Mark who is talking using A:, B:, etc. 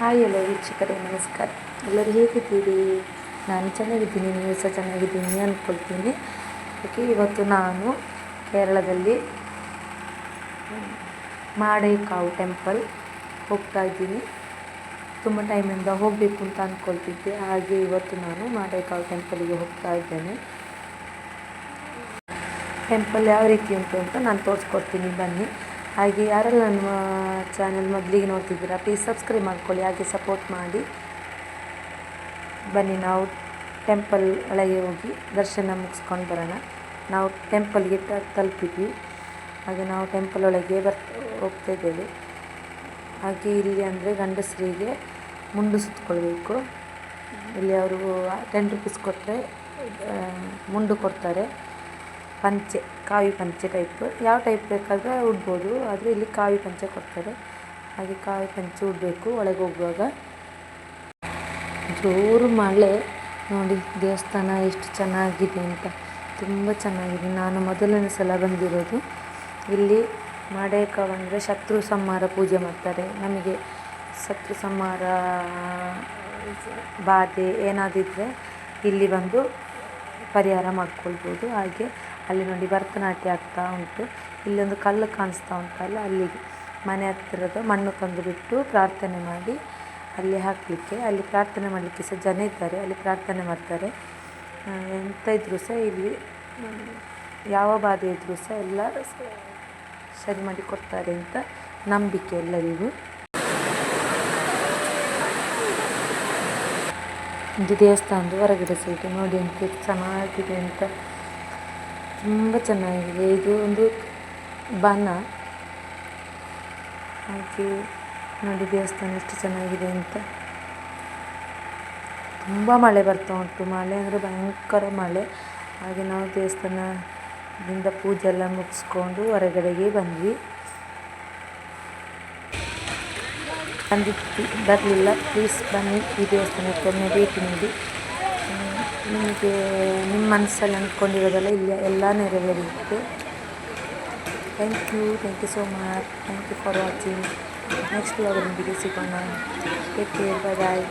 A: Hi ಎಲ್ಲ ವೀಕ್ಷಕರೇ, ನಮಸ್ಕಾರ. ಎಲ್ಲರೂ ಹೇಗಿದ್ದೀರಿ? ನಾನು ಚೆನ್ನಾಗಿದ್ದೀನಿ, ನೀವು ಸಹ ಚೆನ್ನಾಗಿದ್ದೀನಿ ಅಂದ್ಕೊಳ್ತೀನಿ ಓಕೆ, ಇವತ್ತು ನಾನು ಕೇರಳದಲ್ಲಿ ಮಾಡೇಕಾವು ಟೆಂಪಲ್ ಹೋಗ್ತಾ ಇದ್ದೀನಿ. ತುಂಬ ಟೈಮಿಂದ ಹೋಗಬೇಕು ಅಂತ ಅಂದ್ಕೊಳ್ತಿದ್ದೆ ಹಾಗೆ ಇವತ್ತು ನಾನು ಮಾಡೇಕಾವು ಟೆಂಪಲಿಗೆ ಹೋಗ್ತಾ ಇದ್ದೇನೆ. ಟೆಂಪಲ್ ಯಾವ ರೀತಿ ಉಂಟು ಅಂತ ನಾನು ತೋರಿಸ್ಕೊಡ್ತೀನಿ, ಬನ್ನಿ. ಹಾಗೆ ಯಾರೆಲ್ಲ ನಮ್ಮ ಚಾನೆಲ್ ಮೊದಲಿಗೆ ನೋಡ್ತಿದ್ದೀರಾ ಪ್ಲೀಸ್ ಸಬ್ಸ್ಕ್ರೈಬ್ ಮಾಡ್ಕೊಳ್ಳಿ, ಹಾಗೆ ಸಪೋರ್ಟ್ ಮಾಡಿ. ಬನ್ನಿ, ನಾವು ಟೆಂಪಲ್ ಒಳಗೆ ಹೋಗಿ ದರ್ಶನ ಮುಗಿಸ್ಕೊಂಡು ಬರೋಣ. ನಾವು ಟೆಂಪಲ್ಗೆ ತಲುಪಿದ್ವಿ. ಹಾಗೆ ನಾವು ಟೆಂಪಲ್ ಒಳಗೆ ಹೋಗ್ತಾ ಇದ್ದೇವೆ. ಹಾಗೆ ಇಲ್ಲಿ ಅಂದರೆ ಗಂಡಸರಿಗೆ ಮುಂಡು ಸುತ್ತಕೊಳ್ಬೇಕು ಇಲ್ಲಿ ಅವರು ಟೆನ್ ರುಪೀಸ್ ಕೊಟ್ಟರೆ ಮುಂಡು ಕೊಡ್ತಾರೆ. ಪಂಚೆ, ಕಾವಿ ಪಂಚೆ ಟೈಪ್ ಯಾವ ಟೈಪ್ ಬೇಕಾದರೆ ಉಡ್ಬೋದು, ಆದರೆ ಇಲ್ಲಿ ಕಾವಿ ಪಂಚೆ ಕೊಡ್ತಾರೆ. ಹಾಗೆ ಕಾವಿ ಪಂಚೆ ಉಡಬೇಕು ಒಳಗೆ ಹೋಗುವಾಗ. ಜೋರು ಮಳೆ. ನೋಡಿ, ದೇವಸ್ಥಾನ ಎಷ್ಟು ಚೆನ್ನಾಗಿದೆ ಅಂತ. ತುಂಬ ಚೆನ್ನಾಗಿದೆ. ನಾನು ಮೊದಲನೇ ಸಲ ಬಂದಿರೋದು. ಇಲ್ಲಿ ಮಾಡೇಕಾವು ಅಂದರೆ ಶತ್ರು ಸಂಹಾರ ಪೂಜೆ ಮಾಡ್ತಾರೆ. ನಮಗೆ ಶತ್ರು ಸಂಹಾರ, ಬಾಧೆ ಏನಾದಿದ್ದರೆ ಇಲ್ಲಿ ಬಂದು ಪರಿಹಾರ ಮಾಡ್ಕೊಳ್ಬೋದು. ಹಾಗೆ ಅಲ್ಲಿ ನೋಡಿ ಭರತನಾಟ್ಯ ಆಗ್ತಾ ಉಂಟು. ಇಲ್ಲೊಂದು ಕಲ್ಲು ಕಾಣಿಸ್ತಾ ಉಂಟಲ್ಲ ಅಲ್ಲಿಗೆ. ಮನೆ ಹತ್ತಿರದ ಮಣ್ಣು ತಂದು ಬಿಟ್ಟು ಪ್ರಾರ್ಥನೆ ಮಾಡಿ ಅಲ್ಲಿ ಹಾಕಲಿಕ್ಕೆ. ಅಲ್ಲಿ ಪ್ರಾರ್ಥನೆ ಮಾಡಲಿಕ್ಕೆ ಸಹ ಜನ ಇದ್ದಾರೆ. ಅಲ್ಲಿ ಪ್ರಾರ್ಥನೆ ಮಾಡ್ತಾರೆ. ಎಂತ ಇದ್ದರೂ ಸಹ ಇಲ್ಲಿ ಯಾವ ಬಾಧೆ ಇದ್ದರೂ ಸಹ ಎಲ್ಲ ಸರಿ ಮಾಡಿ ಕೊಡ್ತಾರೆ ಅಂತ ನಂಬಿಕೆ ಎಲ್ಲರಿಗೂ ಇದು ದೇವಸ್ಥಾನದ ಹೊರಗಡೆ ಸೈಡ್ ನೋಡಿ ಅಂತ ಎಷ್ಟು ಚೆನ್ನಾಗಿದೆ ಅಂತ. ತುಂಬ ಚೆನ್ನಾಗಿದೆ. ಇದು ಒಂದು ಬನ. ಹಾಗೆ ನೋಡಿ ದೇವಸ್ಥಾನ ಎಷ್ಟು ಚೆನ್ನಾಗಿದೆ ಅಂತ. ತುಂಬ ಮಳೆ ಬರ್ತಾ ಉಂಟು. ಮಳೆ ಅಂದರೆ ಭಯಂಕರ ಮಳೆ. ಹಾಗೆ ನಾವು ದೇವಸ್ಥಾನದಿಂದ ಪೂಜೆ ಎಲ್ಲ ಮುಗಿಸ್ಕೊಂಡು ಹೊರಗಡೆಗೆ ಬಂದ್ವಿ. ಬಂದಿತ್ತು. ಬರಲಿಲ್ಲ. ಪ್ಲೀಸ್ ಬನ್ನಿ. ಈ ದೇವಸ್ಥಾನಕ್ಕೆ ಒಮ್ಮೆ ಭೇಟಿ ನೀಡಿ. ನಿಮಗೆ ನಿಮ್ಮ ಮನಸ್ಸಲ್ಲಿ ಅಂದ್ಕೊಂಡಿರೋದೆಲ್ಲ ಇಲ್ಲಿ ಎಲ್ಲ ನೆರವೇರಿರುತ್ತೆ thank you thank you so much thank you for watching next ವ್ಲಾಗಲ್ಲಿ ಸಿಗೋಣ. ಟೇಕ್ ಕೇರ್ ಬಾಯ್ ಬಾಯ್